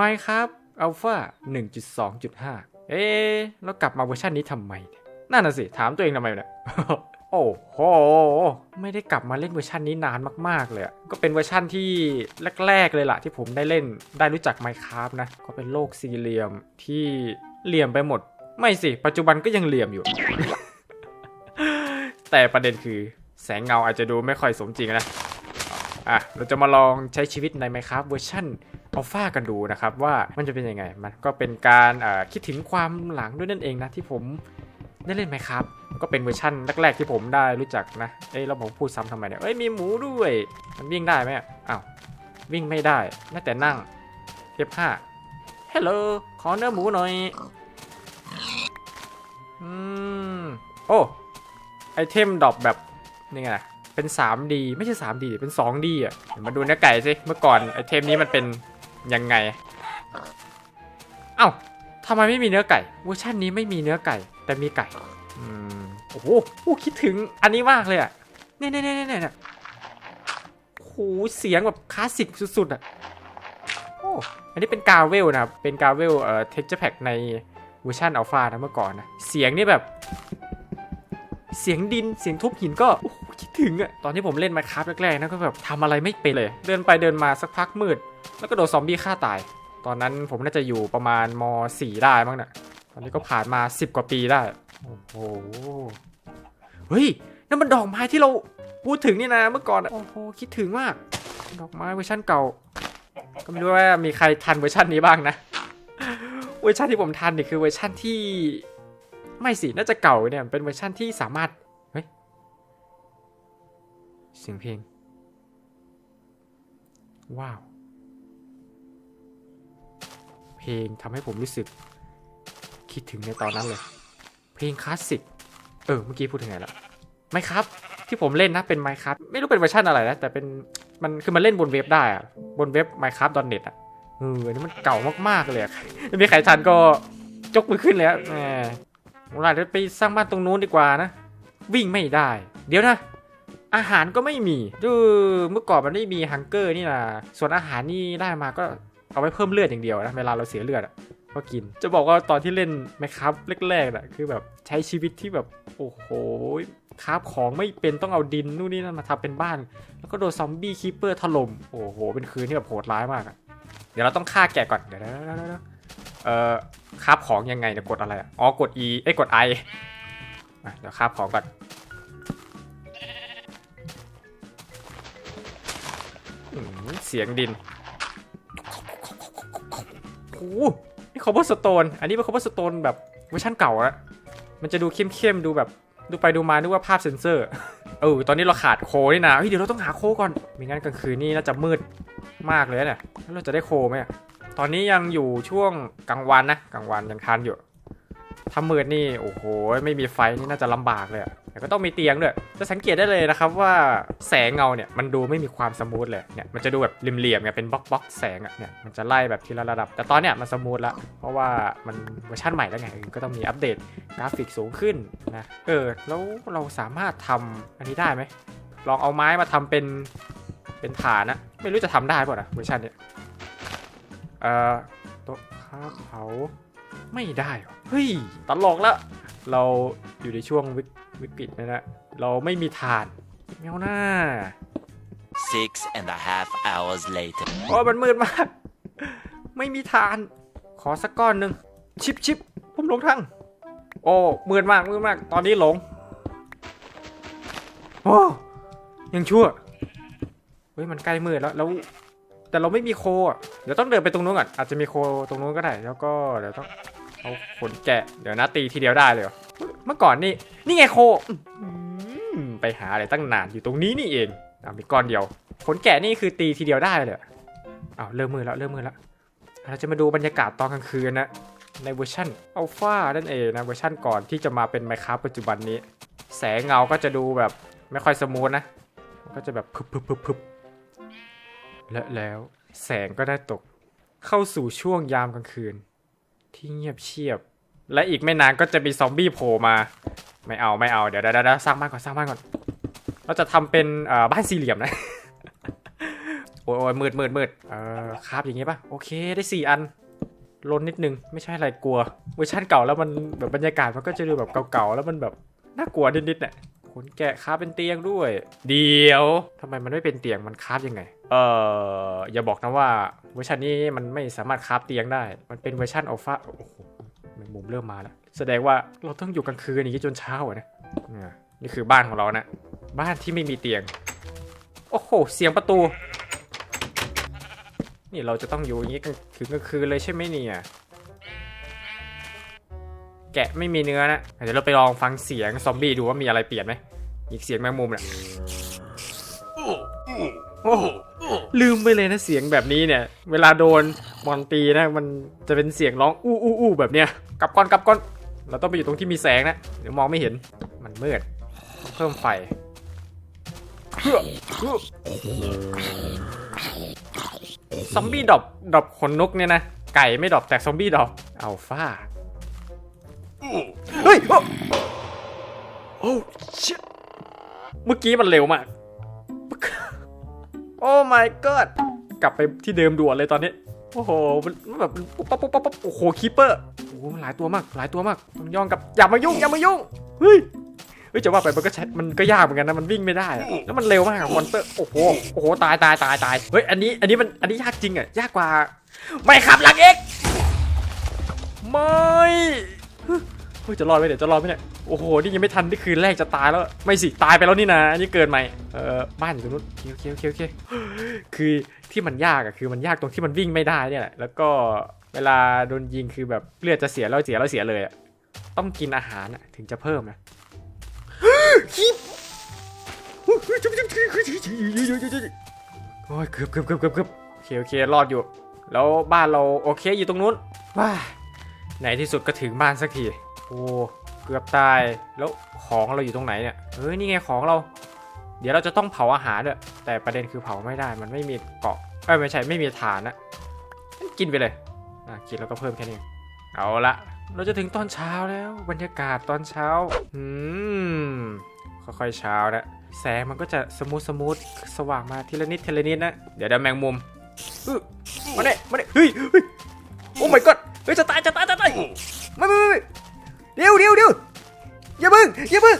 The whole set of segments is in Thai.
ไม่ครับอัลฟา1.2.5 เอ๊แล้วกลับมาเวอร์ชันนี้ทำไมเนี่ยนั่นน่ะสิ ถามตัวเองทำไมเนี่ยโอ้โห ไม่ได้กลับมาเล่นเวอร์ชันนี้นานมาก ๆ เลย ก็เป็นเวอร์ชันที่แรก ๆ เลยล่ะ ที่ผมได้เล่นได้รู้จัก Minecraft นะ ก็เป็นโลกสี่เหลี่ยมที่เหลี่ยมไปหมด ไม่สิ ปัจจุบันก็ยังเหลี่ยมอยู่ แต่ประเด็นคือแสงเงาอาจจะดูไม่ค่อยสมจริงนะ อะ เราจะมาลองใช้ชีวิตใน Minecraft เวอร์ชัน อัลฟากันดูนะครับว่ามันจะเป็นยังไง มันก็เป็นการคิดถึงความหลังด้วยนั่นเองนะที่ผมได้เล่น Minecraft ก็เป็นเวอร์ชันแรกๆที่ผมได้รู้จักนะ เอ้ยแล้วผมพูดซ้ำทำไมเนี่ย เอ้ยมีหมูด้วย มันวิ่งได้ไหมอ้าววิ่งไม่ได้น่าแต่นั่ง F5 ฮัลโหลขอเนื้อหมูหน่อย อืม โอ้ ไอเทมดรอปแบบนี่ไงนะเป็น 3D ไม่ใช่ 3D ดิเป็น 2D อะเดี๋ยวมาดูเนื้อไก่สิ เมื่อก่อนไอเทมนี้มันเป็น ยังไง เอ้าทำไมไม่มีเนื้อไก่เวอร์ชันนี้ไม่มีเนื้อไก่ แต่มีไก่อืมโอ้โหโอ้คิดถึงอันนี้มากเลยอะเนี่ยเนี่ยเนี่ยเนี่ยเนี่โอ้โหเสียงแบบคลาสสิกสุดๆอะโอ้อันนี้เป็นกาเวลนะเป็นกาเวลเอ่อ texture pack ในเวอร์ชันอัลฟานะเมื่อก่อนนะเสียงนี่แบบ เสียงดินเสียงทุบหินก็โอ้โห ถึงอะตอนที่ผมเล่นมาคราฟแรกๆนะก็แบบทำอะไรไม่เป็นเลย เดินไปเดินมาสักพักมืด แล้วก็โดนซอมบี้ฆ่าตาย ตอนนั้นผมน่าจะอยู่ประมาณม .4 ได้มั้งเนี่ยตอนนี้ก็ผ่านมา 10 กว่าปีได้ โอ้โห เฮ้ยนั่นมันดอกไม้ที่เราพูดถึงนี่นะเมื่อก่อนโอ้โหคิดถึงมาก ดอกไม้เวอร์ชันเก่า ก็ไม่รู้ว่ามีใครทันเวอร์ชันนี้บ้างนะ เวอร์ชันที่ผมทันนี่คือเวอร์ชันที่ไม่สิน่าจะเก่าเนี่ยเป็นเวอร์ชันที่สามารถ เสียงเพลง ว้าว เพลงทำให้ผมรู้สึก คิดถึงในตอนนั้นเลย เพลงคลาสสิก เออ เมื่อกี้พูดถึงไงละไม่ครับ ที่ผมเล่นนะเป็น Minecraft ไม่รู้เป็นเวอร์ชันอะไรนะ แต่เป็นมันคือมันเล่นบนเว็บได้อะบนเว็บ minecraft.net อะเอออันนี้มันเก่ามากๆเลยอะไม่มีใครทันก็จกมือขึ้นเลยอะแหมเราจะไปสร้างบ้านตรงนู้นดีกว่านะ วิ่งไม่ได้ เดี๋ยวนะ อาหารก็ไม่มีดูเมื่อก่อนมันไม่มีฮังเกอร์นี่นะส่วนอาหารนี่ได้มาก็เอาไว้เพิ่มเลือดอย่างเดียวนะเวลาเราเสียเลือดอะก็กิน จะบอกว่าตอนที่เล่นไหมครับแรกๆน่ะคือแบบใช้ชีวิตที่แบบโอ้โหคราฟของไม่เป็นต้องเอาดินนู่นนี่นั่นมาทำเป็นบ้าน แล้วก็โดนซอมบี้คีเปอร์ถล่มโอ้โห เป็นคืนที่แบบโหดร้ายมากอะเดี๋ยวเราต้องฆ่าแกะก่อนเดี๋ยวๆๆๆเอ่อคราบของยังไงเนี่ยกดอะไรอ๋อกด E เอ้ยกด I อะเดี๋ยวคราบของก่อน เสียงดินโอ้โหนี่คอ b เ e อร์สโตน อันนี้เป็นคอ b เ e อร์สโตนแบบเวอร์ชันเก่าอะมันจะดูเข้มๆ ดูแบบ ดูไปดูมานึกว่าภาพเซนเซอร์ เออ ตอนนี้เราขาดโคนี่นะเฮ้ย เดี๋ยวเราต้องหาโคก่อน ไม่งั้นกลางคืนนี่น่าจะมืดมากเลยเนี่ยแล้วเราจะได้โคไหมตอนนี้ยังอยู่ช่วงกลางวันนะ กลางวันยังทันอยู่ ถ้ามืดนี่โอ้โหไม่มีไฟนี่น่าจะลำบากเลยแต่ก็ต้องมีเตียงด้วยจะสังเกตได้เลยนะครับว่าแสงเงาเนี่ยมันดูไม่มีความสมูทเลยเนี่ยมันจะดูแบบเหลี่ยมๆไงเป็นบล็อกบล็อกแสงอะเนี่ยมันจะไล่แบบทีละระดับ แต่ตอนเนี้ยมันสมูทละเพราะว่ามันเวอร์ชันใหม่แล้วไงก็ต้องมีอัปเดตกราฟิกสูงขึ้นนะเออแล้วเราสามารถทำอันนี้ได้ไหมลองเอาไม้มาทำเป็นเป็นฐานนะไม่รู้จะทำได้ป่ะนะเวอร์ชันเนี้ยเอ่อโต๊ะข้าเผาไม่ได้หรอ เฮ้ยตลกแล้วเราอยู่ในช่วงวิกวิกฤตนะนะเราไม่มีฐานเมียวหน้า Six and a half hours later. โอ้ยมันมืดมาก ไม่มีฐาน ขอสักก้อนหนึ่งชิปชิปผมหลงทางโอ้มืดมากมืดมาก ตอนนี้หลงโอ้ยังชั่วเฮ้ยมันใกล้มืดแล้วแล้ว แต่เราไม่มีโคอะเดี๋ยวต้องเดินไปตรงนู้นก่อนอาจจะมีโคตรงนู้นก็ได้ แล้วก็เดี๋ยวต้อง เอาขนแกะ เดี๋ยวนะตีทีเดียวได้เลยเหรอเมื่อก่อนนี่ นี่ไงโคไปหาอะไรตั้งนานอยู่ตรงนี้นี่เองอะมีก้อนเดียว ขนแกะนี่คือตีทีเดียวได้เลยเอาเริ่มมือแล้วเริ่มมือแล้วเราจะมาดูบรรยากาศตอนกลางคืนนะในเวอร์ชันอัลฟานั่นเองนะเวอร์ชันก่อนที่จะมาเป็นไมครับปัจจุบันนี้ แสงเงาก็จะดูแบบไม่ค่อยสมูทนะมันก็จะแบบพึบพึบพึบพึบและแล้วแสงก็ได้ตกเข้าสู่ช่วงยามกลางคืน ที่เงียบเชียบ และอีกไม่นานก็จะมีซอมบี้โผล่มา ไม่เอาไม่เอาเดี๋ยวเดี๋ยวเดี๋ยวสร้างบ้านก่อนสร้างบ้านก่อน เราจะทำเป็นบ้านสี่เหลี่ยมนะ โอ้ยโอ้ยมืดมืดมืดเออคราบอย่างงี้ป่ะ โอเคได้สี่อันลนนิดนึงไม่ใช่อะไรกลัวเวอร์ชันเก่าแล้วมันแบบบรรยากาศมันก็จะดูแบบเก่าๆแล้วมันแบบน่ากลัวนิดๆเนี่ยขนแกะคราเป็นเตียงด้วย เดี๋ยวทำไมมันไม่เป็นเตียงมันคราบยังไง เอออย่าบอกนะว่าเวอร์ชันนี้มันไม่สามารถคาบเตียงได้ มันเป็นเวอร์ชันอัลฟาโอ้โหแมงมุมเริ่มมาแล้ว แสดงว่าเราต้องอยู่กลางคืนอย่างนี้จนเช้าอะนะนี่คือบ้านของเรานะ บ้านที่ไม่มีเตียง โอ้โห เสียงประตู นี่เราจะต้องอยู่อย่างนี้กันถึงกลางคืนเลยใช่ไหมเนี่ยแกะไม่มีเนื้อนะเดี๋ยวเราไปลองฟังเสียงซอมบี้ดูว่ามีอะไรเปลี่ยนไหมอีกเสียงแมงมุมเนี่ยโอ้ ลืมไปเลยนะเสียงแบบนี้เนี่ย เวลาโดนมอนตีนะ มันจะเป็นเสียงร้องอู้อู้อู้แบบเนี้ยกลับก่อนกลับก่อนเราต้องไปอยู่ตรงที่มีแสงนะเดี๋ยวมองไม่เห็นมันมืดต้องเพิ่มไฟซอมบี้ดรอปดรอปขนนกเนี่ยนะไก่ไม่ดรอปแต่ซอมบี้ดรอปอัลฟาเฮ้ยโอ้เชี่ยเมื่อกี้มันเร็วมาก โอ้ my god กลับไปที่เดิมด่วนเลยตอนนี้ โอ้โหมันมันแบบปุ๊บปั๊บปุ๊บปั๊บปุ๊บโอ้โหคีเปอร์ โอ้โหมันหลายตัวมาก หลายตัวมากต้องย่องกับ อย่ามายุ่ง อย่ามายุ่ง เฮ้ย เฮ้ยจะว่าไปมันก็ใช้มันก็ยากเหมือนกันนะ มันวิ่งไม่ได้อะแล้วมันเร็วมากอะมอนเตอร์ โอ้โห โอ้โห ตายตายตายตาย เฮ้ย อันนี้ อันนี้มัน อันนี้ยากจริงอะยากกว่า ไม่ขับหลังเอกไม่เฮ้ยจะรอดไหมเนี่ยวจะรอดไหมเนี่ยโอ้โหนี่ยังไม่ทันที่คืนแรกจะตายแล้วไม่สิตายไปแล้วนี่นะอันนี้เกินไหมเออบ้านอยู่ตรงนู้นโอเคโอเคโอเคคือที่มันยากอะคือมันยากตรงที่มันวิ่งไม่ได้เนี่ยแหละแล้วก็เวลาโดนยิงคือแบบเลือดจะเสียแล้วเสียแล้วเสียเลยอะต้องกินอาหารอะถึงจะเพิ่มนะโอ้ยเกือบเกือบเกือบเกือบเกือบโอเคโอเครอดอยู่ แล้วบ้านเราโอเคอยู่ตรงนู้นว้าในที่สุดก็ถึงบ้านสักที โอ้เกือบตายแล้วของเราอยู่ตรงไหนเนี่ยเฮ้ยนี่ไงของเรา เดี๋ยวเราจะต้องเผาอาหารด้วยแต่ประเด็นคือเผาไม่ได้มันไม่มีเกาะเอ้ยไม่ใช่ไม่มีฐานนะกินไปเลยอะกินแล้วก็เพิ่มแค่นี้เอาละเราจะถึงตอนเช้าแล้ว บรรยากาศตอนเช้าอืมค่อยๆเช้านะแสงมันก็จะสมูทสมูทสว่างมาทีละนิดทีละนิดนะเดี๋ยวเดี๋ยวแมงมุมอือมาเนี่ยมาเนี่ยเฮ้ยเฮ้ยโอ้ my god เฮ้ยจะตายจะตายจะตายไม่ไม่ไม่ เดี๋ยวเดี๋ยวเดี๋ยวอย่าเพิ่งอย่าเพิ่ง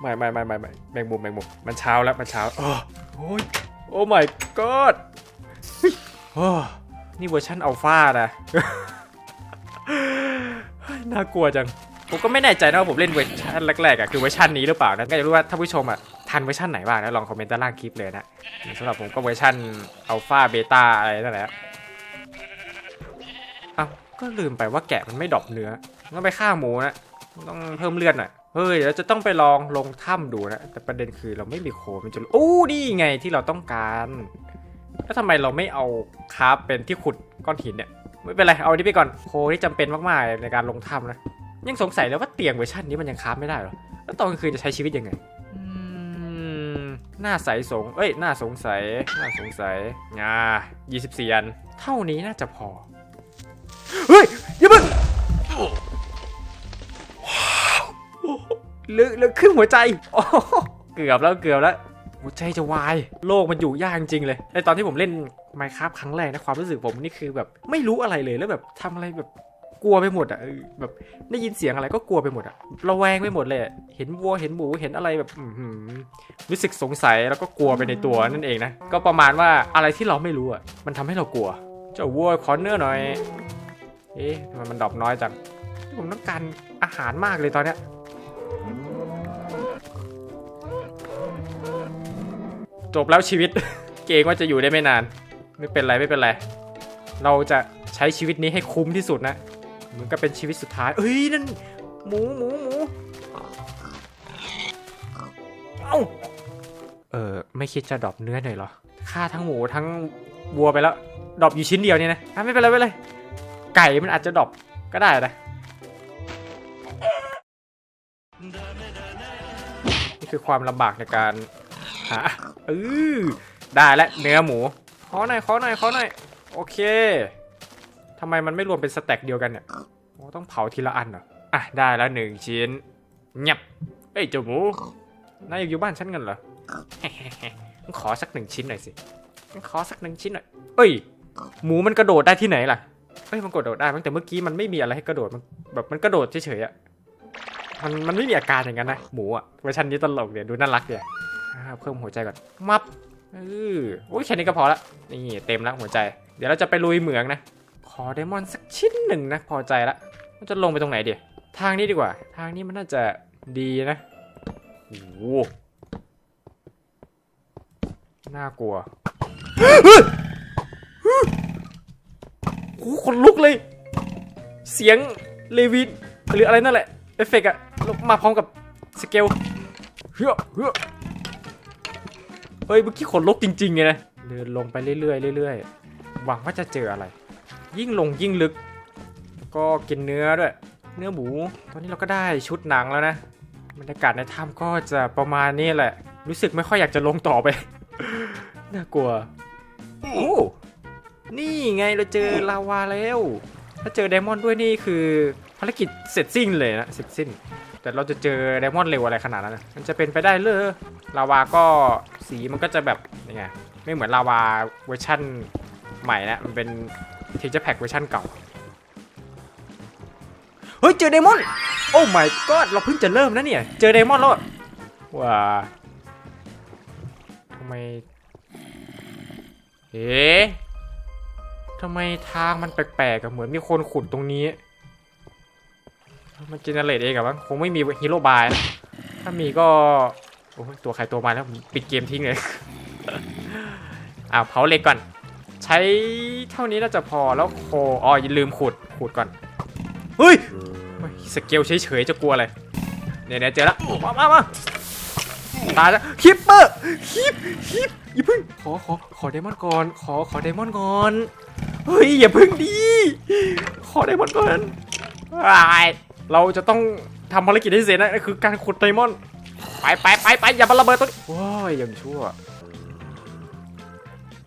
ไม่ไม่ไม่ไม่ไม่แมงมุมแมงมุมมันเช้าแล้วมันเช้าอ้โอ้ยโอ้ my god เฮ้ยโอ้นี่เวอร์ชันอัลฟานะน่ากลัวจัง ผมก็ไม่แน่ใจนะว่าผมเล่นเวอร์ชันแรกๆอะคือเวอร์ชันนี้หรือเปล่านะก็จะรู้ว่าท่านผู้ชมอะทันเวอร์ชันไหนบ้างนะลองคอมเมนต์ด้านล่างคลิปเลยนะสำหรับผมก็เวอร์ชันอัลฟาเบต้าอะไรนั่นแหละเอ้าก็ลืมไปว่าแกะมันไม่ดรอปเนื้อ ต้องไปฆ่าหมูนะต้องเพิ่มเลือดหน่อยเฮ้ยเดี๋ยวจะต้องไปลองลงถ้ำดูนะแต่ประเด็นคือเราไม่มีโคมันจะโอ้นี่ไงที่เราต้องการแล้วทำไมเราไม่เอาคราฟเป็นที่ขุดก้อนหินเนี่ยไม่เป็นไรเอาอันนี้ไปก่อนโคที่จำเป็นมากๆในการลงถ้ำนะยังสงสัยเลยว่าเตียงเวอร์ชันนี้มันยังค้าไม่ได้เหรอแล้วตอนกลางคืนจะใช้ชีวิตยังไงน่าใสสง เอ้ย น่าสงสัย น่าสงสัยงา24 อัน เท่านี้น่าจะพอ เฮ้ย อย่าเพิ่ง เหลือเหลือครึ่งหัวใจโอ้เกือบแล้วเกือบแล้วหัวใจจะวาย โลกมันอยู่ยากจริงเลยในตอนที่ผมเล่น Minecraft ครั้งแรกนะความรู้สึกผมนี่คือแบบไม่รู้อะไรเลยแล้วแบบทำอะไรแบบกลัวไปหมดอะแบบได้ยินเสียงอะไรก็กลัวไปหมดอะระแวงไปหมดเลยเห็นวัวเห็นหมูเห็นอะไรแบบรู้สึกสงสัยแล้วก็กลัวไปในตัวนั่นเองนะก็ประมาณว่าอะไรที่เราไม่รู้อะมันทำให้เรากลัว เจ้าวัวขอเนื้อหน่อย เอ๊ะทำไมมันดรอปน้อยจังผมต้องการอาหารมากเลยตอนเนี้ย จบแล้วชีวิต เกงว่าจะอยู่ได้ไม่นาน ไม่เป็นไรไม่เป็นไร เราจะใช้ชีวิตนี้ให้คุ้มที่สุดนะเหมือนกับเป็นชีวิตสุดท้าย เอ้ยนั่นหมูหมูหมูเอ้าเออไม่คิดจะดรอปเนื้อหน่อยหรอฆ่าทั้งหมูทั้งวัวไปแล้วดรอปอยู่ชิ้นเดียวเนี่ยนะอะไม่เป็นไรไม่เป็นไรไก่มันอาจจะดรอปก็ได้นะ คือความลำบากในการหาเออได้แล้วเนื้อหมูขอหน่อยขอหน่อยขอหน่อยโอเคทำไมมันไม่รวมเป็นสแต็กเดียวกันเนี่ยโอ้ต้องเผาทีละอันเหรออะได้แล้วหนึ่งชิ้นเงียบเอ้ยเจ้าหมูนายอยู่บ้านฉันกันเหรอขอสักหนึ่งชิ้นหน่อยสิขอสักหนึ่งชิ้นหน่อยเอ้ย หมูมันกระโดดได้ที่ไหนล่ะเอ้ยมันกระโดดได้มั้งแต่เมื่อกี้มันไม่มีอะไรให้กระโดดมันแบบมันกระโดดเฉยๆอะ มันมันไม่มีอาการอย่างนั้นนะหมูอะเวอร์ชันนี้ตลกเดี๋ยวดูน่ารักเดี๋ยวเพิ่มหัวใจก่อนมับเออโอ้ยแค่นี้ก็พอละนี่เต็มแล้วหัวใจ เดี๋ยวเราจะไปลุยเหมืองนะ ขอไดมอนด์สักชิ้นหนึ่งนะพอใจละมันจะลงไปตรงไหนดีทางนี้ดีกว่า ทางนี้มันน่าจะดีนะโอ้น่ากลัวโอ้โหขนลุกเลย เสียงเลวินหรืออะไรนั่นแหละ เอฟเฟกต์อะ มาพร้อมกับสเกลเฮ้ยเฮ้ยเฮ้ยเมื่อกี้ขนลุกจริงๆไงนะเดินลงไปเรื่อยๆเรื่อยๆหวังว่าจะเจออะไร ยิ่งลงยิ่งลึก ก็กินเนื้อด้วย เนื้อหมู ตอนนี้เราก็ได้ชุดหนังแล้วนะบรรยากาศในถ้ำก็จะประมาณนี้แหละ รู้สึกไม่ค่อยอยากจะลงต่อไป น่ากลัวโอ้นี่ไงเราเจอลาวาแล้ว ถ้าเจอไดมอนด์ด้วยนี่คือภารกิจเสร็จสิ้นเลยนะเสร็จสิ้น แต่เราจะเจอไดมอนด์เร็วอะไรขนาดนั้น มันจะเป็นไปได้เลยลาวาก็สีมันก็จะแบบยังไงไม่เหมือนลาวาเวอร์ชั่นใหม่นะมันเป็นเทเจอร์แพ็กเวอร์ชั่นเก่า เฮ้ย เจอไดมอนด์โอ้ my god เราเพิ่งจะเริ่มนะเนี่ย เจอไดมอนด์แล้วอะว้าทำไมเอ๊ะทำไมทางมันแปลกๆอะเหมือนมีคนขุดตรงนี้ มันเจเนเรตเองอะมั้งคงไม่มีฮีโร่บายถ้ามีก็โอ้ตัวใครตัวมาแล้วปิดเกมทิ้งเลยอ้าเผาเหล็กก่อน ใช้เท่านี้น่าจะพอแล้วโคอ๋ออย่าลืมขุดขุดก่อนเฮ้ยสเกลเฉยๆจะกลัวอะไรเนี่ยเจอแล้วมามามาตายแล้วคิปเปอร์คิปคิปอย่าเพึ่งขอขอขอไดมอนด์ก่อนขอขอไดมอนด์ก่อนเฮ้ยอย่าเพึ่งดีขอไดมอนด์ก่อนอ้าย เราจะต้องทำภารกิจให้เสร็จนะนั่นคือการขุดไดมอนด์ไปไปไปไปอย่ามาระเบิดตัวนี้โอ้ยยังชั่ว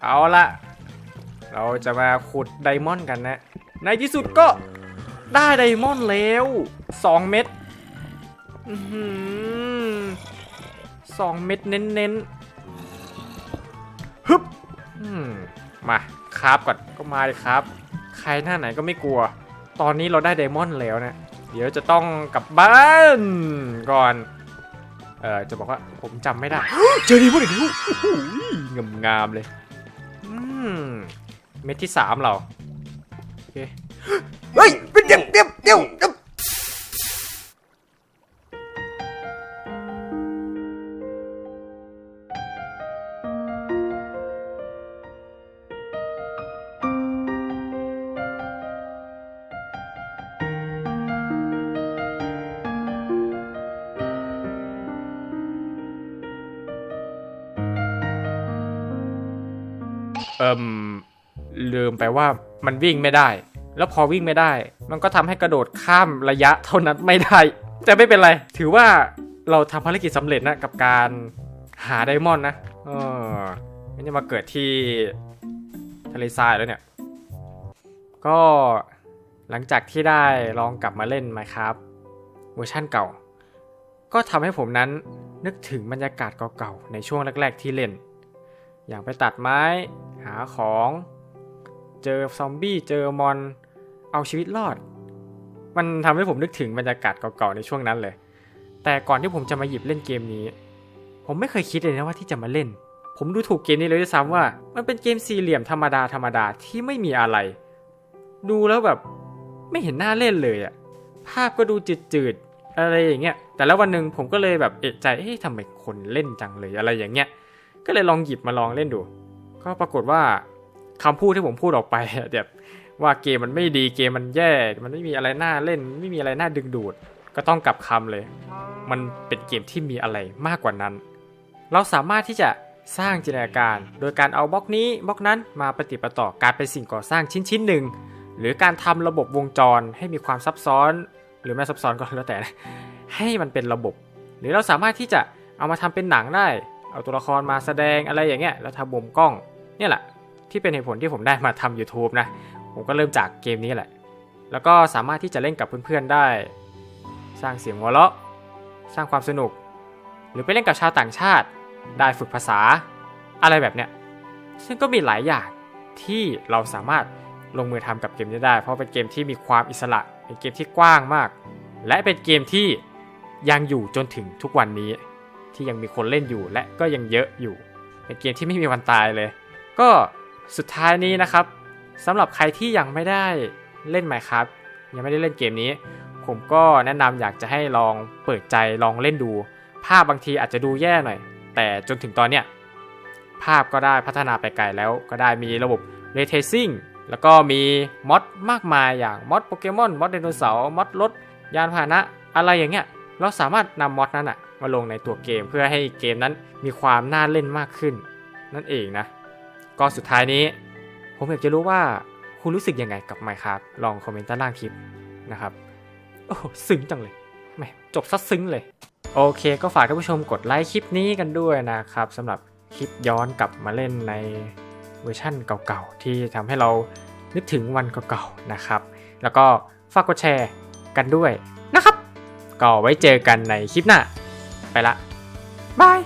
เอาละเราจะมาขุดไดมอนด์กันนะ ในที่สุดก็ได้ไดมอนด์แล้วสองเม็ดอื้อหือสองเม็ดเน้นๆฮึบอืมมาคราบก่อนก็มาเลยครับ ใครหน้าไหนก็ไม่กลัว ตอนนี้เราได้ไดมอนด์แล้วนะ เดี๋ยวจะต้องกลับบ้านก่อน เออจะบอกว่าผมจำไม่ได้ เจอไดมอนด์อีกแล้วโอ้โหงามเลยเม็ดที่สามเราโอเคเฮ้ย ว่ามันวิ่งไม่ได้ แล้วพอวิ่งไม่ได้ มันก็ทำให้กระโดดข้ามระยะเท่านั้นไม่ได้ แต่ไม่เป็นไร ถือว่าเราทำภารกิจสำเร็จนะกับการหาไดมอนด์นะเออไม่ได้มาเกิดที่ทะเลทรายแล้วเนี่ย ก็หลังจากที่ได้ลองกลับมาเล่น Minecraft เวอร์ชั่นเก่า ก็ทำให้ผมนั้นนึกถึงบรรยากาศเก่าๆ ในช่วงแรกๆที่เล่น อย่างไปตัดไม้ หาของ เจอซอมบี้เจอมอน เอาชีวิตรอด มันทำให้ผมนึกถึงบรรยากาศเก่าๆในช่วงนั้นเลย แต่ก่อนที่ผมจะมาหยิบเล่นเกมนี้ ผมไม่เคยคิดเลยนะว่าที่จะมาเล่น ผมดูถูกเกมนี้เลยด้วยซ้ำว่า มันเป็นเกมสี่เหลี่ยมธรรมดาธรรมดาที่ไม่มีอะไร ดูแล้วแบบไม่เห็นหน้าเล่นเลยอะภาพก็ดูจืดๆอะไรอย่างเงี้ย แต่แล้ววันหนึ่งผมก็เลยแบบเอะใจเอ๊ะทำไมคนเล่นจังเลยอะไรอย่างเงี้ย ก็เลยลองหยิบมาลองเล่นดู ก็ปรากฏว่า คำพูดที่ผมพูดออกไปแบบว่าเกมมันไม่ดีเกมมันแย่ มันไม่มีอะไรน่าเล่น ไม่มีอะไรน่าดึงดูด ก็ต้องกลับคำเลย มันเป็นเกมที่มีอะไรมากกว่านั้น เราสามารถที่จะสร้างจินตนาการ โดยการเอาบล็อกนี้บล็อกนั้นมาปฏิประต่อการเป็นสิ่งก่อสร้างชิ้นชิ้นหนึ่ง หรือการทำระบบวงจรให้มีความซับซ้อน หรือไม่ซับซ้อนก็แล้วแต่ให้มันเป็นระบบ หรือเราสามารถที่จะเอามาทำเป็นหนังได้ เอาตัวละครมาแสดงอะไรอย่างเงี้ยแล้วทำมุมกล้องเนี่ยแหละ ที่เป็นเหตุผลที่ผมได้มาทำ YouTube นะ ผมก็เริ่มจากเกมนี้แหละ แล้วก็สามารถที่จะเล่นกับเพื่อนๆได้ สร้างเสียงหัวเราะ สร้างความสนุก หรือไปเล่นกับชาวต่างชาติ ได้ฝึกภาษา อะไรแบบเนี้ย ซึ่งก็มีหลายอย่างที่เราสามารถลงมือทำกับเกมนี้ได้ เพราะเป็นเกมที่มีความอิสระ เป็นเกมที่กว้างมาก และเป็นเกมที่ยังอยู่จนถึงทุกวันนี้ ที่ยังมีคนเล่นอยู่และก็ยังเยอะอยู่ เป็นเกมที่ไม่มีวันตายเลย ก็ สุดท้ายนี้นะครับสำหรับใครที่ยังไม่ได้เล่น Minecraft ยังไม่ได้เล่นเกมนี้ ผมก็แนะนำอยากจะให้ลองเปิดใจลองเล่นดู ภาพบางทีอาจจะดูแย่หน่อย แต่จนถึงตอนเนี้ยภาพก็ได้พัฒนาไปไกลแล้วก็ได้มีระบบ Ray Tracing แล้วก็มีมอดมากมายอย่างมอดโปเกมอนมอดไดโนเสาร์มอดรถยานพาหนะ อะไรอย่างเงี้ยเราสามารถนำมอดนั้นอะมาลงในตัวเกมเพื่อให้เกมนั้นมีความน่าเล่นมากขึ้น นั่นเองนะ ก็สุดท้ายนี้ ผมอยากจะรู้ว่าคุณรู้สึกยังไงกับ Minecraft ลองคอมเมนต์ใต้ล่างคลิปนะครับ โอ้ซึ้งจังเลยแหมจบซัดซึ้งเลย โอเค ก็ฝากท่านผู้ชมกดไลค์คลิปนี้กันด้วยนะครับสำหรับคลิปย้อนกลับมาเล่นในเวอร์ชั่นเก่าๆ ที่ทำให้เรานึกถึงวันเก่าๆนะครับ แล้วก็ฝากกดแชร์กันด้วยนะครับ ก็ไว้เจอกันในคลิปหน้า ไปละบาย